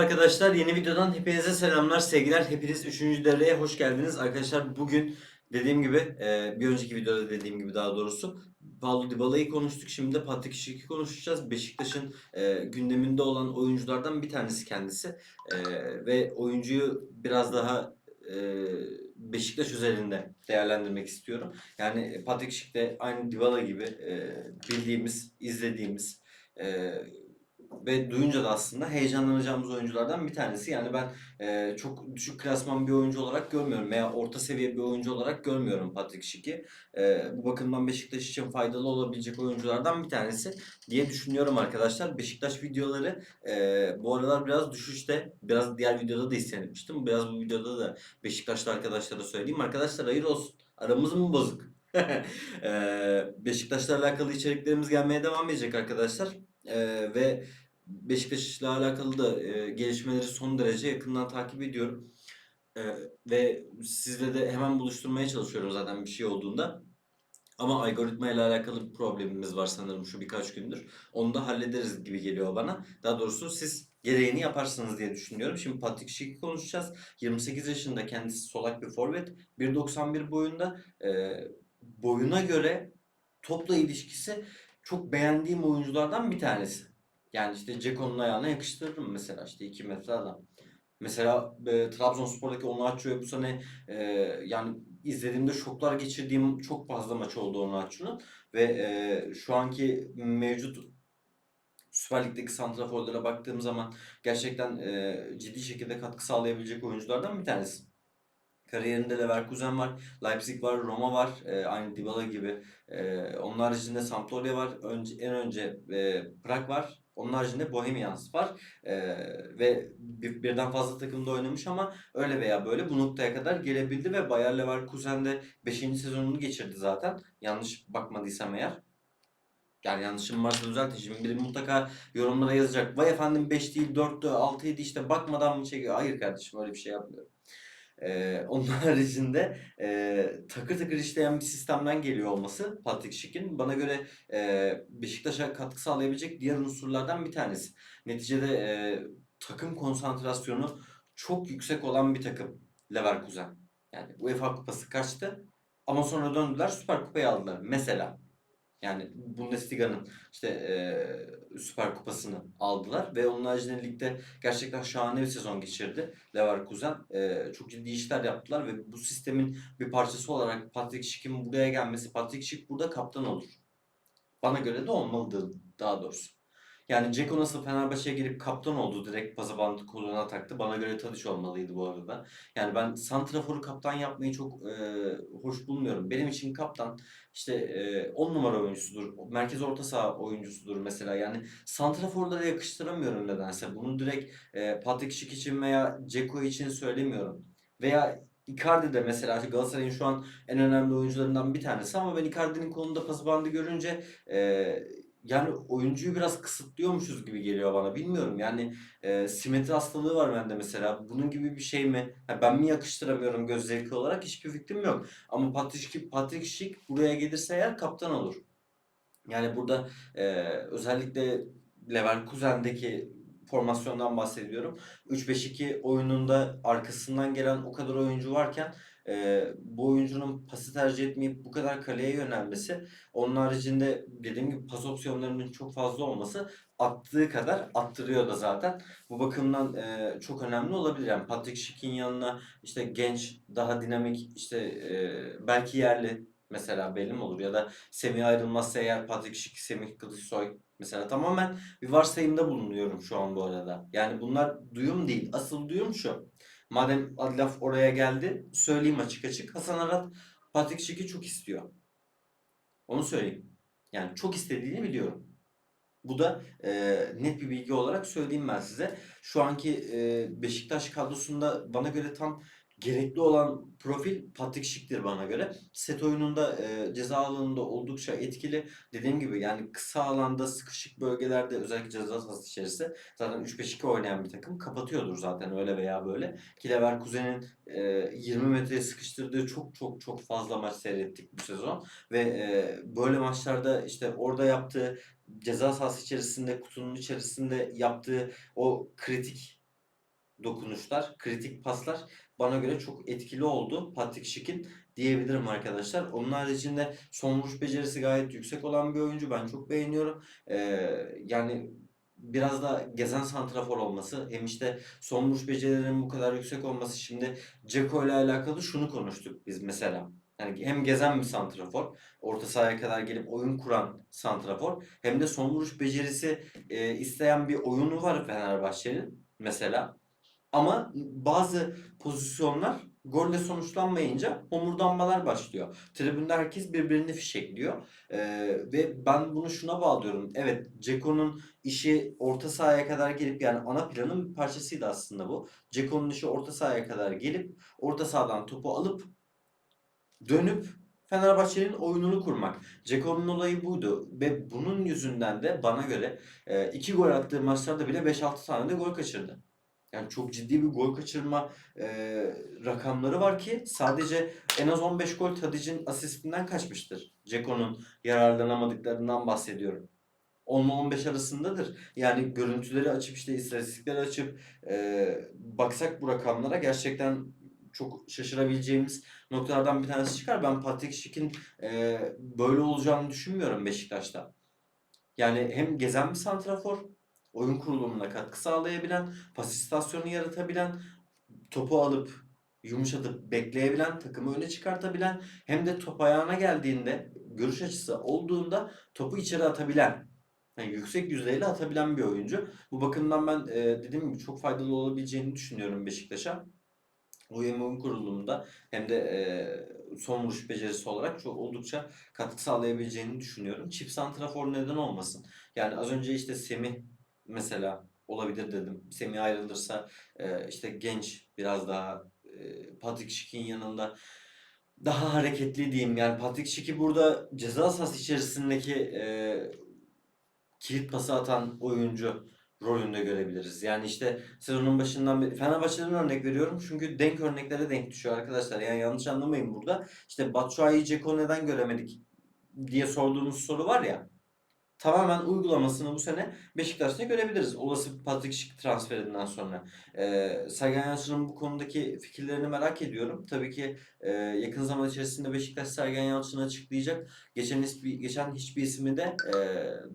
Arkadaşlar. Yeni videodan hepinize selamlar, sevgiler. Hepiniz 3. devreye hoş geldiniz. Arkadaşlar bugün dediğim gibi, e, bir önceki videoda dediğim gibi daha doğrusu Paulo Dybala'yı konuştuk. Şimdi de Patrick Schick'i konuşacağız. Beşiktaş'ın e, gündeminde olan oyunculardan bir tanesi kendisi. E, ve oyuncuyu biraz daha Beşiktaş üzerinde değerlendirmek istiyorum. Yani Patrick Schick de aynı Dybala gibi bildiğimiz, izlediğimiz ve duyunca da aslında heyecanlanacağımız oyunculardan bir tanesi. Yani ben e, çok düşük klasman bir oyuncu olarak görmüyorum veya orta seviye bir oyuncu olarak görmüyorum Patrick Schick'i. E, bu bakımdan Beşiktaş için faydalı olabilecek oyunculardan bir tanesi diye düşünüyorum arkadaşlar. Beşiktaş videoları e, bu aralar biraz düşüşte. Biraz diğer videoda da hissetmiştim. Biraz bu videoda da Beşiktaşlı arkadaşlara söyleyeyim. Arkadaşlar hayır olsun. Aramız mı bozuk? e, Beşiktaş'la alakalı içeriklerimiz gelmeye devam edecek arkadaşlar. E, ve Beşiktaş'la alakalı da e, gelişmeleri son derece yakından takip ediyorum. E, ve sizle de hemen buluşturmaya çalışıyorum zaten bir şey olduğunda. Ama algoritma ile alakalı bir problemimiz var sanırım şu birkaç gündür. Onu da hallederiz gibi geliyor bana. Daha doğrusu siz gereğini yaparsınız diye düşünüyorum. Şimdi Patrick Schick'i konuşacağız. 28 yaşında kendisi solak bir forvet. 1.91 boyunda. E, boyuna göre topla ilişkisi çok beğendiğim oyunculardan bir tanesi. Yani işte Ceko'nun ayağına yakıştırırım mesela işte 2 metre adam. Mesela e, Trabzonspor'daki Onaçu'ya bu sene e, yani izlediğimde şoklar geçirdiğim çok fazla maç oldu Onaçu'nun ve e, şu anki mevcut Süper Lig'deki santraforlara baktığım zaman gerçekten e, ciddi şekilde katkı sağlayabilecek oyunculardan bir tanesi. Kariyerinde Leverkusen var, Leipzig var, Roma var. E, aynı Dybala gibi. E, onun haricinde Sampdoria var. Önce, en önce e, Prag var. Onun haricinde Bohemians var. E, ve bir, birden fazla takımda oynamış ama öyle veya böyle bu noktaya kadar gelebildi ve Bayer Leverkusen'de 5. sezonunu geçirdi zaten. Yanlış bakmadıysam eğer. Yani yanlışım varsa düzeltin. Şimdi biri mutlaka yorumlara yazacak. Vay efendim 5 değil 4'tü 6'ydı işte bakmadan mı çekiyor? Hayır kardeşim öyle bir şey yapmıyorum. Ee, onun haricinde e, takır takır işleyen bir sistemden geliyor olması Patrick Schick'in bana göre e, Beşiktaş'a katkı sağlayabilecek diğer unsurlardan bir tanesi. Neticede e, takım konsantrasyonu çok yüksek olan bir takım Leverkusen. Yani UEFA kupası kaçtı ama sonra döndüler Süper Kupayı aldılar mesela. Yani Bundesliga'nın işte e, Süper Kupası'nı aldılar ve onun haricinde ligde gerçekten şahane bir sezon geçirdi Leverkusen. E, çok ciddi işler yaptılar ve bu sistemin bir parçası olarak Patrick Schick'in buraya gelmesi, Patrick Schick burada kaptan olur. Bana göre de olmalıdır daha doğrusu. Yani Dzeko nasıl Fenerbahçe'ye gelip kaptan oldu direkt pasabandı koluna taktı. Bana göre Tadiç olmalıydı bu arada. Yani ben Santrafor'u kaptan yapmayı çok e, hoş bulmuyorum. Benim için kaptan işte 10 numara oyuncusudur. Merkez orta saha oyuncusudur mesela. Yani Santrafor'lara yakıştıramıyorum nedense. Bunu direkt e, Patrick Schick için veya Dzeko için söylemiyorum. Veya Icardi de mesela Galatasaray'ın şu an en önemli oyuncularından bir tanesi ama ben Icardi'nin kolunda bandı görünce e, yani oyuncuyu biraz kısıtlıyormuşuz gibi geliyor bana. Bilmiyorum yani e, simetri hastalığı var bende mesela. Bunun gibi bir şey mi? Ha, ben mi yakıştıramıyorum göz zevki olarak hiçbir fikrim yok. Ama Patrick, Patrick Schick buraya gelirse eğer kaptan olur. Yani burada e, özellikle Leverkusen'deki formasyondan bahsediyorum. 3-5-2 oyununda arkasından gelen o kadar oyuncu varken e, bu oyuncunun pası tercih etmeyip bu kadar kaleye yönelmesi onun haricinde dediğim gibi pas opsiyonlarının çok fazla olması attığı kadar attırıyor da zaten. Bu bakımdan e, çok önemli olabilir. Yani Patrick Schick'in yanına işte genç, daha dinamik, işte e, belki yerli mesela belli mi olur? Ya da Semih ayrılmazsa eğer Patrick Schick, Semih Kılıçsoy mesela tamamen bir varsayımda bulunuyorum şu an bu arada. Yani bunlar duyum değil. Asıl duyum şu. Madem laf oraya geldi söyleyeyim açık açık. Hasan Arat Patrick Schick'i çok istiyor. Onu söyleyeyim. Yani çok istediğini biliyorum. Bu da e, net bir bilgi olarak söyleyeyim ben size. Şu anki e, Beşiktaş kadrosunda bana göre tam gerekli olan profil Patrick Schick'tir bana göre. Set oyununda e, ceza alanında oldukça etkili. Dediğim gibi yani kısa alanda sıkışık bölgelerde özellikle ceza sahası içerisinde zaten 3-5-2 oynayan bir takım kapatıyordur zaten öyle veya böyle. Ki Leverkusen'in e, 20 metreye sıkıştırdığı çok çok çok fazla maç seyrettik bu sezon. Ve e, böyle maçlarda işte orada yaptığı ceza sahası içerisinde kutunun içerisinde yaptığı o kritik dokunuşlar, kritik paslar bana göre çok etkili oldu Patrick Schick'in diyebilirim arkadaşlar. Onun haricinde son vuruş becerisi gayet yüksek olan bir oyuncu. Ben çok beğeniyorum. Ee, yani biraz da gezen santrafor olması hem işte son vuruş becerilerinin bu kadar yüksek olması şimdi Ceko ile alakalı şunu konuştuk biz mesela. Yani hem gezen bir santrafor, orta sahaya kadar gelip oyun kuran santrafor hem de son vuruş becerisi e, isteyen bir oyunu var Fenerbahçe'nin mesela. Ama bazı pozisyonlar golle sonuçlanmayınca homurdanmalar başlıyor. Tribünde herkes birbirini fişekliyor. Ee, ve ben bunu şuna bağlıyorum. Evet Ceko'nun işi orta sahaya kadar gelip yani ana planın bir parçasıydı aslında bu. Ceko'nun işi orta sahaya kadar gelip orta sahadan topu alıp dönüp Fenerbahçe'nin oyununu kurmak. Ceko'nun olayı buydu ve bunun yüzünden de bana göre e, iki gol attığı maçlarda bile 5-6 tane de gol kaçırdı. Yani çok ciddi bir gol kaçırma e, rakamları var ki sadece en az 15 gol Tadic'in asistinden kaçmıştır. Ceko'nun yararlanamadıklarından bahsediyorum. 10 ile 15 arasındadır. Yani görüntüleri açıp işte istatistikleri açıp e, baksak bu rakamlara gerçekten çok şaşırabileceğimiz noktalardan bir tanesi çıkar. Ben Patrick Schick'in e, böyle olacağını düşünmüyorum Beşiktaş'ta. Yani hem gezen bir santrafor, oyun kurulumuna katkı sağlayabilen, pas istasyonu yaratabilen, topu alıp yumuşatıp bekleyebilen, takımı öne çıkartabilen hem de top ayağına geldiğinde görüş açısı olduğunda topu içeri atabilen yani yüksek yüzdeyle atabilen bir oyuncu. Bu bakımdan ben e, dediğim gibi çok faydalı olabileceğini düşünüyorum Beşiktaş'a. Hem oyun kurulumunda hem de e, son vuruş becerisi olarak çok oldukça katkı sağlayabileceğini düşünüyorum. Çift santrafor neden olmasın? Yani az önce işte Semih mesela olabilir dedim. Semih ayrılırsa e, işte genç biraz daha e, Patrick Schick'in yanında daha hareketli diyeyim. Yani Patrick Schick'i burada ceza sahası içerisindeki e, kilit pası atan oyuncu rolünde görebiliriz. Yani işte sezonun başından beri Fenerbahçe'den örnek veriyorum çünkü denk örneklere denk düşüyor arkadaşlar. Yani yanlış anlamayın burada. İşte Batshuayi Ceko neden göremedik diye sorduğumuz soru var ya. Tamamen uygulamasını bu sene Beşiktaş'ta görebiliriz. Olası Patrick Schick transferinden sonra. Ee, Sergen Yalçın'ın bu konudaki fikirlerini merak ediyorum. Tabii ki e, yakın zaman içerisinde Beşiktaş Sergen Yalçın'ı açıklayacak. Geçen, hiçbir, geçen hiçbir ismi de e,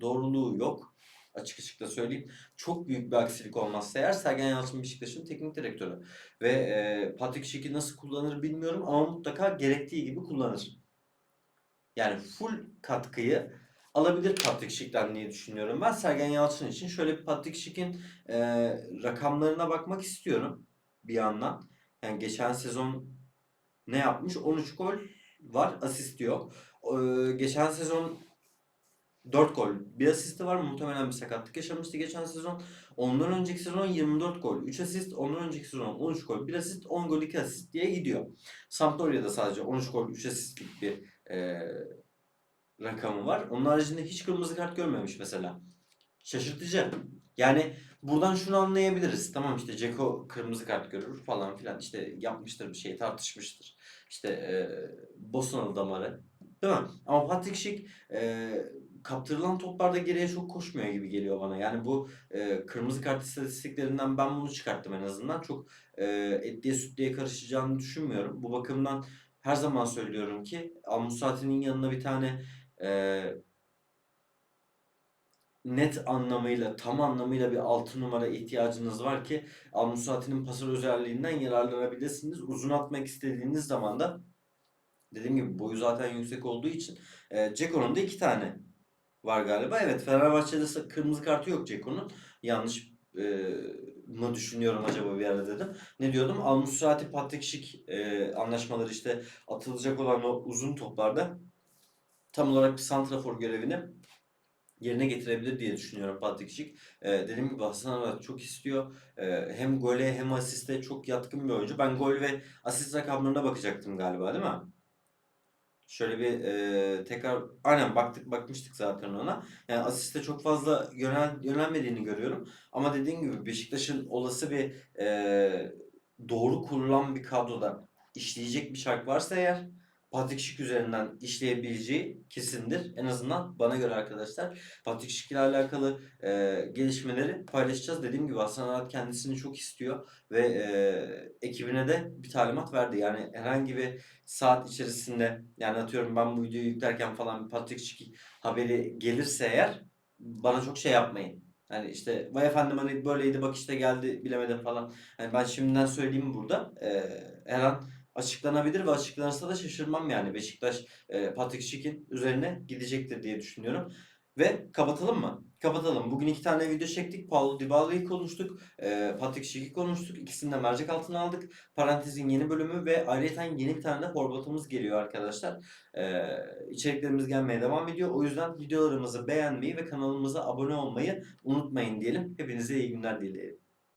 doğruluğu yok açık açık da söyleyeyim. Çok büyük bir aksilik olmazsa eğer Sergen Yalçın Beşiktaş'ın teknik direktörü. Ve e, Patrick Schick'i nasıl kullanır bilmiyorum ama mutlaka gerektiği gibi kullanır. Yani full katkıyı alabilir Patrick Schick'ten diye düşünüyorum. Ben Sergen Yalçın için şöyle bir Patrick Schick'in e, rakamlarına bakmak istiyorum bir yandan. Yani geçen sezon ne yapmış? 13 gol var, asist yok. E, geçen sezon 4 gol. Bir asisti var. Muhtemelen bir sakatlık yaşamıştı geçen sezon. Ondan önceki sezon 24 gol. 3 asist. Ondan önceki sezon 13 gol. 1 asist. 10 gol 2 asist diye gidiyor. Sampdoria'da sadece 13 gol 3 asistlik bir e, rakamı var. Onun haricinde hiç kırmızı kart görmemiş mesela. Şaşırtıcı. Yani buradan şunu anlayabiliriz. Tamam işte Ceko kırmızı kart görür falan filan. İşte yapmıştır bir şey tartışmıştır. İşte e, Bosnalı damarı. Değil mi? Ama Patrick Schick e, kaptırılan toplarda geriye çok koşmuyor gibi geliyor bana. Yani bu e, kırmızı kart istatistiklerinden ben bunu çıkarttım en azından. Çok e, etliye sütlüye karışacağını düşünmüyorum. Bu bakımdan her zaman söylüyorum ki Al Musati'nin yanına bir tane e, net anlamıyla, tam anlamıyla bir altı numara ihtiyacınız var ki Al Musati'nin pasör özelliğinden yararlanabilirsiniz. Uzun atmak istediğiniz zaman da dediğim gibi boyu zaten yüksek olduğu için e, Ceko'nun da iki tane var galiba. Evet Fenerbahçe'de kırmızı kartı yok Ceko'nun. Yanlış e, mı düşünüyorum acaba bir ara dedim. Ne diyordum? Al Musrati Patrick Schick e, anlaşmaları işte atılacak olan o uzun toplarda tam olarak bir santrafor görevini yerine getirebilir diye düşünüyorum Patrick Schick. Ee, dediğim gibi Hasan Arat çok istiyor. Ee, hem gole hem asiste çok yatkın bir oyuncu. Ben gol ve asist rakamlarına bakacaktım galiba değil mi? Şöyle bir e, tekrar aynen baktık bakmıştık zaten ona. Yani asiste çok fazla yönel, yönelmediğini görüyorum. Ama dediğim gibi Beşiktaş'ın olası bir e, doğru kurulan bir kadroda işleyecek bir şark varsa eğer Patrick Schick üzerinden işleyebileceği kesindir. En azından bana göre arkadaşlar. Patrick Schick ile alakalı e, gelişmeleri paylaşacağız. Dediğim gibi Hasan Arat kendisini çok istiyor ve e, ekibine de bir talimat verdi. Yani herhangi bir saat içerisinde yani atıyorum ben bu videoyu yüklerken falan bir Patrick Schick haberi gelirse eğer bana çok şey yapmayın. Hani işte vay efendim hani böyleydi bak işte geldi bilemedim falan. Hani ben şimdiden söyleyeyim burada. E, her an açıklanabilir ve açıklanırsa da şaşırmam yani. Beşiktaş e, Patrick Schick'in üzerine gidecektir diye düşünüyorum. Ve kapatalım mı? Kapatalım. Bugün iki tane video çektik. Paulo Dybala'yı konuştuk. E, Patrick Schick'i konuştuk. İkisini de mercek altına aldık. Parantezin yeni bölümü ve ayrıca yeni bir tane de formatımız geliyor arkadaşlar. E, içeriklerimiz gelmeye devam ediyor. O yüzden videolarımızı beğenmeyi ve kanalımıza abone olmayı unutmayın diyelim. Hepinize iyi günler dileyelim.